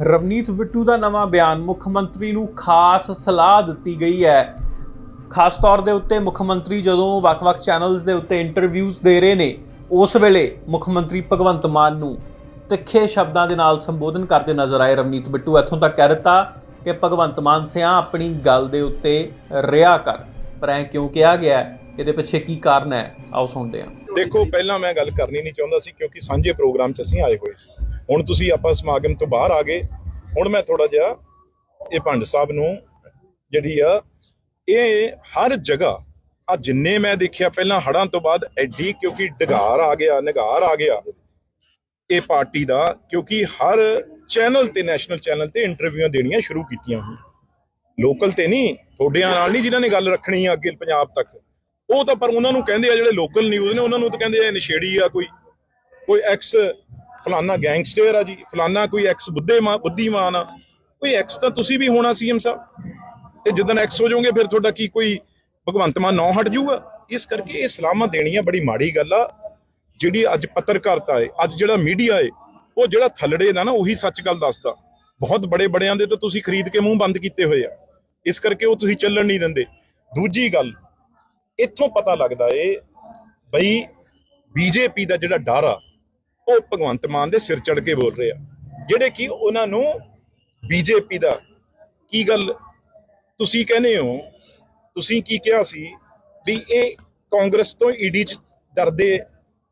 ਰਵਨੀਤ ਬਿੱਟੂ ਦਾ ਨਵਾਂ ਬਿਆਨ ਮੁੱਖ ਮੰਤਰੀ ਨੂੰ ਖਾਸ ਸਲਾਹ ਦਿੱਤੀ ਗਈ ਹੈ। ਖਾਸ ਤੌਰ ਦੇ ਉੱਤੇ ਮੁੱਖ ਮੰਤਰੀ ਜਦੋਂ ਵੱਖ-ਵੱਖ ਚੈਨਲਸ ਦੇ ਉੱਤੇ ਇੰਟਰਵਿਊਜ਼ ਦੇ ਰਹੇ ਨੇ, ਉਸ ਵੇਲੇ ਮੁੱਖ ਮੰਤਰੀ ਭਗਵੰਤ ਮਾਨ ਨੂੰ ਤਿੱਖੇ ਸ਼ਬਦਾਂ ਦੇ ਨਾਲ ਸੰਬੋਧਨ ਕਰਦੇ ਨਜ਼ਰ ਆਏ ਰਵਨੀਤ ਬਿੱਟੂ। ਇੱਥੋਂ ਤੱਕ ਕਹਿ ਦਿੱਤਾ ਕਿ ਭਗਵੰਤ ਮਾਨ ਸਿਆ ਆਪਣੀ ਗੱਲ ਦੇ ਉੱਤੇ ਰਿਹਾ ਕਰ, ਪਰ ਐ ਕਿਉਂ ਕਿਹਾ ਗਿਆ ਇਹਦੇ ਪਿੱਛੇ ਕੀ ਕਾਰਨ ਹੈ? ਆਓ ਸੁਣਦੇ ਹਾਂ। ਦੇਖੋ, ਪਹਿਲਾਂ ਮੈਂ ਗੱਲ ਕਰਨੀ ਨਹੀਂ ਚਾਹੁੰਦਾ ਸੀ ਕਿਉਂਕਿ ਸਾਂਝੇ ਪ੍ਰੋਗਰਾਮ 'ਚ ਅਸੀਂ ਆਏ ਹੋਏ ਸੀ। ਹੁਣ ਤੁਸੀਂ ਆਪਾਂ ਸਮਾਗਮ ਤੋਂ ਬਾਹਰ ਆ ਗਏ। ਹੁਣ ਮੈਂ ਥੋੜਾ ਜਿਹਾ ਇਹ ਭੰਡ ਸਾਹਿਬ ਨੂੰ ਜਿਹੜੀ ਆ, ਇਹ ਹਰ ਜਗ੍ਹਾ, ਆ ਜਿੰਨੇ ਮੈਂ ਦੇਖਿਆ ਪਹਿਲਾਂ ਹੜਾਂ ਤੋਂ ਬਾਅਦ ਐਡੀ ਕਿਉਂਕਿ ਡਗਾਰ ਆ ਗਿਆ, ਨਿਗਾਰ ਆ ਗਿਆ ਇਹ ਪਾਰਟੀ ਦਾ, ਕਿਉਂਕਿ ਹਰ ਚੈਨਲ ਤੇ, ਨੈਸ਼ਨਲ ਚੈਨਲ ਤੇ ਇੰਟਰਵਿਊਆਂ ਦੇਣੀਆਂ ਸ਼ੁਰੂ ਕੀਤੀਆਂ ਹੋਈਆਂ। ਲੋਕਲ ਤੇ ਨਹੀਂ, ਤੁਹਾਡਿਆਂ ਨਾਲ ਨਹੀਂ ਜਿਨ੍ਹਾਂ ਨੇ ਗੱਲ ਰੱਖਣੀ ਆ ਅੱਗੇ ਪੰਜਾਬ ਤੱਕ। ਉਹ ਤਾਂ ਪਰ ਉਹਨਾਂ ਨੂੰ ਕਹਿੰਦੇ ਆ, ਜਿਹੜੇ ਲੋਕਲ ਨਿਊਜ਼ ਨੇ, ਉਹਨਾਂ ਨੂੰ ਤਾਂ ਕਹਿੰਦੇ ਆ ਨਸ਼ੇੜੀ ਆ ਕੋਈ ਕੋਈ ਐਕਸ ਫਲਾਨਾ ਗੈਂਗਸਟਰ ਆ ਜੀ, ਫਲਾਨਾ ਕੋਈ ਐਕਸ ਬੁੱਧੇ ਬੁੱਧੀਮਾਨ ਆ, ਕੋਈ ਐਕਸ ਤਾਂ ਤੁਸੀਂ ਵੀ ਹੋਣਾ ਸੀਐਮ ਸਾਹਿਬ। ਤੇ ਜਦੋਂ ਐਕਸ ਹੋ ਜਾਓਗੇ, ਫਿਰ ਤੁਹਾਡਾ ਕੀ ਕੋਈ ਭਗਵੰਤ ਮਾਨ ਨੌ ਹਟ ਜਾਊਗਾ? ਇਸ ਕਰਕੇ ਇਹ ਸਲਾਮਾਂ ਦੇਣੀਆਂ ਬੜੀ ਮਾੜੀ ਗੱਲ ਆ। ਜਿਹੜੀ ਅੱਜ ਪੱਤਰਕਾਰਤਾ ਹੈ ਅੱਜ ਜਿਹੜਾ ਮੀਡੀਆ ਏ, ਉਹ ਜਿਹੜਾ ਥੱਲੜੇ ਦਾ ਨਾ, ਉਹੀ ਸੱਚ ਗੱਲ ਦੱਸਦਾ। ਬਹੁਤ ਬੜੇ ਬੜਿਆਂ ਦੇ ਤਾਂ ਤੁਸੀਂ ਖਰੀਦ ਕੇ ਮੂੰਹ ਬੰਦ ਕੀਤੇ ਹੋਏ ਆ। ਇਸ ਕਰਕੇ ਉਹ ਤੁਸੀਂ ਚੱਲਣ ਨਹੀਂ ਦਿੰਦੇ। ਦੂਜੀ ਗੱਲ, ਇੱਥੋਂ ਪਤਾ ਲੱਗਦਾ ਏ ਬਈ ਬੀਜੇਪੀ ਦਾ ਜਿਹੜਾ ਡਰ ਆ ਉਹ ਭਗਵੰਤ ਮਾਨ ਦੇ ਸਿਰ ਚੜ ਕੇ ਬੋਲ ਰਹੇ ਆ। ਜਿਹੜੇ ਕਿ ਉਹਨਾਂ ਨੂੰ ਬੀਜੇਪੀ ਦਾ ਕੀ ਗੱਲ, ਤੁਸੀਂ ਕਹਿੰਦੇ ਹੋ, ਤੁਸੀਂ ਕੀ ਕਿਹਾ ਸੀ ਵੀ ਇਹ ਕਾਂਗਰਸ ਤੋਂ ਈਡੀ ਚ ਡਰਦੇ,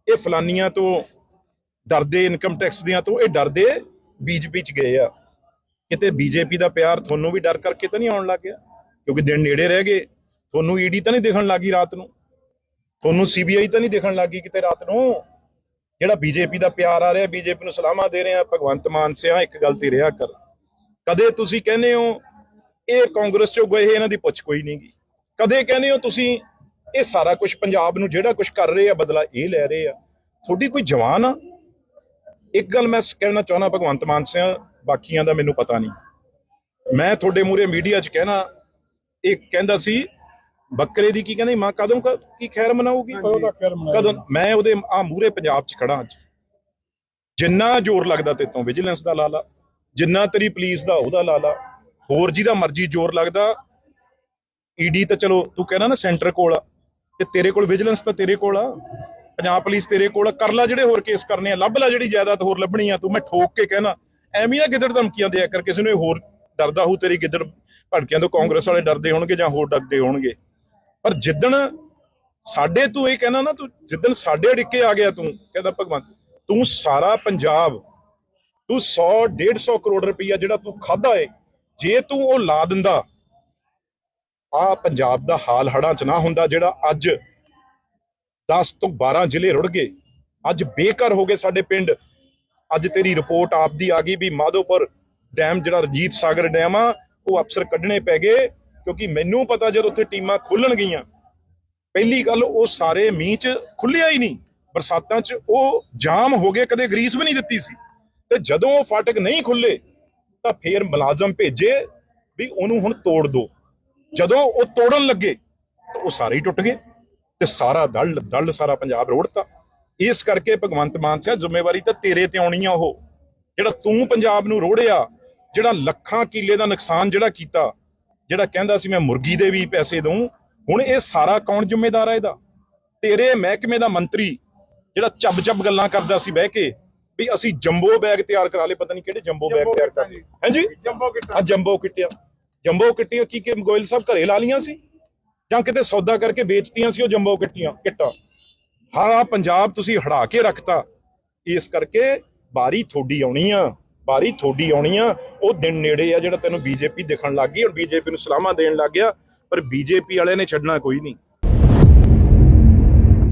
ਇਹ ਫਲਾਨੀਆਂ ਤੋਂ ਡਰਦੇ, ਇਨਕਮ ਟੈਕਸ ਦੀਆਂ ਤੋਂ ਇਹ ਡਰਦੇ ਬੀਜੇਪੀ ਚ ਗਏ ਆ। ਕਿਤੇ ਬੀਜੇਪੀ ਦਾ ਪਿਆਰ ਤੁਹਾਨੂੰ ਵੀ ਡਰ ਕਰਕੇ ਤਾਂ ਨਹੀਂ ਆਉਣ ਲੱਗ ਗਿਆ? ਕਿਉਂਕਿ ਦਿਨ ਨੇੜੇ ਰਹਿ ਗਏ, ਤੁਹਾਨੂੰ ਈਡੀ ਤਾਂ ਨਹੀਂ ਦਿਖਣ ਲੱਗੀ ਰਾਤ ਨੂੰ? ਤੁਹਾਨੂੰ ਸੀਬੀਆਈ ਤਾਂ ਨਹੀਂ ਦਿਖਣ ਲੱਗੀ ਕਿਤੇ ਰਾਤ ਨੂੰ? ਜਿਹੜਾ ਬੀਜੇਪੀ ਦਾ ਪਿਆਰ ਆ ਰਿਹਾ ਬੀਜੇਪੀ ਨੂੰ ਸਲਾਮਾਂ ਦੇ ਰਿਹਾ, ਭਗਵੰਤ ਮਾਨ ਸਿਆ ਇੱਕ ਗੱਲ ਤੇ ਰਿਹਾ ਕਰ। ਕਦੇ ਤੁਸੀਂ ਕਹਿੰਦੇ ਹੋ, ਇਹ ਕਾਂਗਰਸ ਚੋਂ ਗਏ ਇਹਨਾਂ ਦੀ ਪੁੱਛ ਕੋਈ ਨਹੀਂਗੀ ਕਦੇ ਕਹਿੰਦੇ ਹੋ ਤੁਸੀਂ, ਇਹ ਸਾਰਾ ਕੁਝ ਪੰਜਾਬ ਨੂੰ ਜਿਹੜਾ ਕੁਝ ਕਰ ਰਹੇ ਆ, ਬਦਲਾ ਇਹ ਲੈ ਰਹੇ ਆ। ਤੁਹਾਡੀ ਕੋਈ ਜਵਾਨ ਆ? ਇੱਕ ਗੱਲ ਮੈਂ ਕਹਿਣਾ ਚਾਹੁੰਦਾ ਭਗਵੰਤ ਮਾਨ ਸਿਆ, ਬਾਕੀਆਂ ਦਾ ਮੈਨੂੰ ਪਤਾ ਨਹੀਂ। ਮੈਂ ਤੁਹਾਡੇ ਮੂਰੇ ਮੀਡੀਆ 'ਚ ਕਹਿਣਾ, ਇਹ ਕਹਿੰਦਾ ਸੀ ਬੱਕਰੇ ਦੀ ਕੀ ਕਹਿੰਦੇ ਮਾਂ ਕਦੋਂ ਕ- ਕੀ ਖੈਰ ਮਨਾਊਗੀ? ਕਦੋਂ ਮੈਂ ਉਹਦੇ ਆ ਮੂਰੇ ਪੰਜਾਬ 'ਚ ਖੜਾ ਅੱਜ। ਜਿੰਨਾ ਜ਼ੋਰ ਲੱਗਦਾ ਤੇ ਤੋਂ ਵਿਜੀਲੈਂਸ ਦਾ ਲਾ ਲਾ ਜਿੰਨਾ ਤੇਰੀ ਪੁਲਿਸ ਦਾ ਉਹਦਾ ਲਾ ਲਾ ਹੋਰ ਜਿਹਦਾ ਮਰਜ਼ੀ ਜ਼ੋਰ ਲੱਗਦਾ ਈਡੀ ਤਾਂ ਚਲੋ ਤੂੰ ਕਹਿਣਾ ਨਾ ਸੈਂਟਰ ਕੋਲ ਆ। ਤੇ ਤੇਰੇ ਕੋਲ ਵਿਜੀਲੈਂਸ ਤਾਂ ਤੇਰੇ ਕੋਲ ਆ। ਪੰਜਾਬ ਪੁਲਿਸ ਤੇਰੇ ਕੋਲ ਆ। ਕਰ ਲਾ ਜਿਹੜੇ ਹੋਰ ਕੇਸ ਕਰਨੇ ਆ। ਲੱਭ ਲੈ ਜਿਹੜੀ ਜਾਇਦਾਦ ਹੋਰ ਲੱਭਣੀ ਆ ਤੂੰ। ਮੈਂ ਠੋਕ ਕੇ ਕਹਿਣਾ ਐਵੇਂ ਨਾ ਗਿੱਦੜ ਧਮਕੀਆਂ ਦਿਆ ਕਰ। ਕਿਸੇ ਨੂੰ ਇਹ ਹੋਰ ਡਰਦਾ ਹੋਊ ਤੇਰੀ ਗਿੱਦੜ ਭੜਕਿਆਂ ਤੋਂ ਕਾਂਗਰਸ ਵਾਲੇ ਡਰਦੇ ਹੋਣਗੇ ਜਾਂ ਹੋਰ ਡਰਦੇ ਹੋਣਗੇ। ਪਰ ਜਿੱਦਣ ਸਾਡੇ ਤੂੰ ਇਹ ਕਹਿਣਾ ਨਾ, ਤੂੰ ਜਿੱਦਣ ਸਾਡੇ ਅੜਿੱਕੇ ਆ ਗਿਆ ਤੂੰ, ਕਹਿੰਦਾ ਭਗਵੰਤ, ਤੂੰ ਸਾਰਾ ਪੰਜਾਬ, ਤੂੰ 100 150 ਕਰੋੜ ਰੁਪਈਆ ਜਿਹੜਾ ਤੂੰ ਖਾਦਾ ਏ, ਜੇ ਤੂੰ ਉਹ ਲਾ ਦਿੰਦਾ, ਆ ਪੰਜਾਬ ਦਾ ਹਾਲ ਹੜਾਂ ਚ ਨਾ ਹੁੰਦਾ ਜਿਹੜਾ ਅੱਜ 10 ਤੋਂ 12 ਜ਼ਿਲ੍ਹੇ ਰੁੜ ਗਏ, ਅੱਜ ਬੇਘਰ ਹੋ ਗਏ ਸਾਡੇ ਪਿੰਡ। ਅੱਜ ਤੇਰੀ ਰਿਪੋਰਟ ਆਪਦੀ ਆ ਗਈ ਵੀ ਮਾਧੋਪੁਰ ਡੈਮ ਜਿਹੜਾ ਰਜੀਤ ਸਾਗਰ ਡੈਮ ਆ, ਉਹ ਅਫਸਰ ਕੱਢਣੇ ਪੈ ਗਏ ਕਿਉਂਕਿ ਮੈਨੂੰ ਪਤਾ ਜਦ ਉੱਥੇ ਟੀਮਾਂ ਖੁੱਲਣ ਗਈਆਂ, ਪਹਿਲੀ ਗੱਲ ਉਹ ਸਾਰੇ ਮੀਂਹ ਚ ਖੁੱਲਿਆ ਹੀ ਨਹੀਂ। ਬਰਸਾਤਾਂ ਚ ਉਹ ਜਾਮ ਹੋ ਗਏ, ਕਦੇ ਗਰੀਸ ਵੀ ਨਹੀਂ ਦਿੱਤੀ ਸੀ। ਤੇ ਜਦੋਂ ਉਹ ਫਾਟਕ ਨਹੀਂ ਖੁੱਲੇ, ਤਾਂ ਫੇਰ ਮੁਲਾਜ਼ਮ ਭੇਜੇ ਵੀ ਉਹਨੂੰ ਹੁਣ ਤੋੜ ਦੋ। ਜਦੋਂ ਉਹ ਤੋੜਨ ਲੱਗੇ, ਤਾਂ ਉਹ ਸਾਰੇ ਹੀ ਟੁੱਟ ਗਏ ਤੇ ਸਾਰਾ ਦਲ ਦਲ ਸਾਰਾ ਪੰਜਾਬ ਰੋੜਤਾ। ਇਸ ਕਰਕੇ ਭਗਵੰਤ ਮਾਨ ਸਾਹਿਬ ਜ਼ਿੰਮੇਵਾਰੀ ਤਾਂ ਤੇਰੇ ਤੇ ਆਉਣੀ ਆ ਉਹ। ਜਿਹੜਾ ਤੂੰ ਪੰਜਾਬ ਨੂੰ ਰੋੜਿਆ, ਜਿਹੜਾ ਲੱਖਾਂ ਕਿੱਲੇ ਦਾ ਨੁਕਸਾਨ ਜਿਹੜਾ ਕੀਤਾ ਜਿਹੜਾ ਕਹਿੰਦਾ ਸੀ ਮੈਂ ਮੁਰਗੀ ਦੇ ਵੀ ਪੈਸੇ ਦਊਂ ਹੁਣ ਇਹ ਸਾਰਾ ਕੌਣ ਜ਼ਿੰਮੇਦਾਰ ਹੈ ਇਹਦਾ? ਤੇਰੇ ਮਹਿਕਮੇ ਦਾ ਮੰਤਰੀ ਜਿਹੜਾ ਚੱਬ ਚੱਬ ਗੱਲਾਂ ਕਰਦਾ ਸੀ ਬਹਿ ਕੇ ਵੀ ਅਸੀਂ ਜੰਬੋ ਬੈਗ ਤਿਆਰ ਕਰਾ ਲਏ ਪਤਾ ਨਹੀਂ ਕਿਹੜੇ ਜੰਬੋ ਬੈਗ ਤਿਆਰ ਕਰ ਹਾਂਜੀ ਜੰਬੋ ਕਿੱਟਾਂ। ਆ ਜੰਬੋ ਕਿੱਟਿਆ। ਜੰਬੋ ਕਿੱਟੀਆਂ ਕੀ ਕਿ ਗੋਇਲ ਸਾਹਿਬ ਘਰੇ ਲਾ ਲੀਆਂ ਸੀ? ਜਾਂ ਕਿਤੇ ਸੌਦਾ ਕਰਕੇ ਵੇਚਤੀਆਂ ਸੀ ਉਹ ਜੰਬੋ ਕਿੱਟੀਆਂ ਕਿੱਟਾਂ? ਹਾਂ ਪੰਜਾਬ ਤੁਸੀਂ ਹੜਾ ਕੇ ਰੱਖਤਾ। ਇਸ ਕਰਕੇ ਬਾਰੀ ਥੋੜੀ ਆਉਣੀ ਆ। ਬਾਰੀ ਥੋੜੀ ਆਉਣੀ ਆ, ਉਹ ਦਿਨ ਨੇੜੇ ਆ ਜਿਹੜਾ ਤੈਨੂੰ ਬੀਜੇਪੀ ਦਿਖਣ ਲੱਗ ਗਈ ਹੁਣ ਬੀਜੇਪੀ ਨੂੰ ਸਲਾਮਾਂ ਦੇਣ ਲੱਗ ਗਿਆ, ਪਰ ਬੀਜੇਪੀ ਵਾਲਿਆਂ ਨੇ ਛੱਡਣਾ ਕੋਈ ਨਹੀਂ।